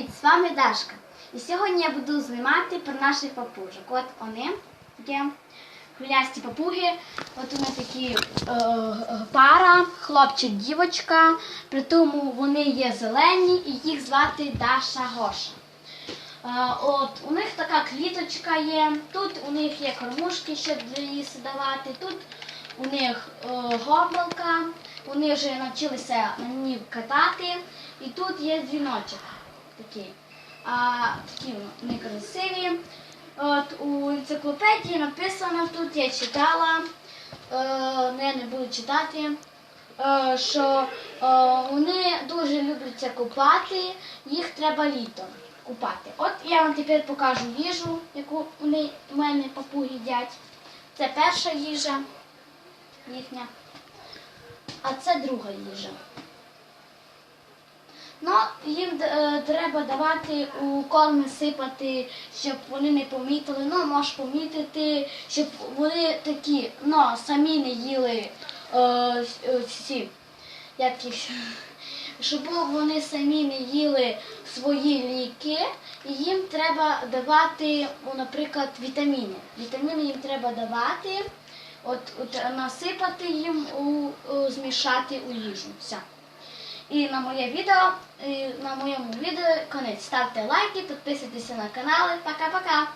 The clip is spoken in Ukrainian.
Привіт, з вами Дашка. І сьогодні я буду знімати про наших папужок. От вони такі хвилясті папуги. От вони такі е, пара, хлопчик, дівочка. При тому вони є зелені і їх звати Даша Гоша. Е, От у них така кліточка є. Тут у них є кормушки, щоб для їсти давати. Тут у них е, горлалка. Вони вже навчилися на ній катати. І тут є дзвіночок такий. А, такі вони. От у енциклопедії написано тут, я читала, е, не, не буду читати, е, що е, вони дуже люблять купати, їх треба літом купати. От я вам тепер покажу їжу, яку вони у мене папуги їдять. Це перша їжа їхня, а це друга їжа. Ну, їм е, треба давати у корми сипати, щоб вони не помітили. Ну, можеш помітити, щоб вони такі, ну, самі не їли е, е, ці, як їх, щоб вони самі не їли свої ліки, їм треба давати, наприклад, вітаміни. Вітаміни їм треба давати, от, от насипати їм у, у змішати у їжу. Все. І на моє відео, і на моєму відео конець. Ставте лайки, підписуйтеся на канали. Пока-пока!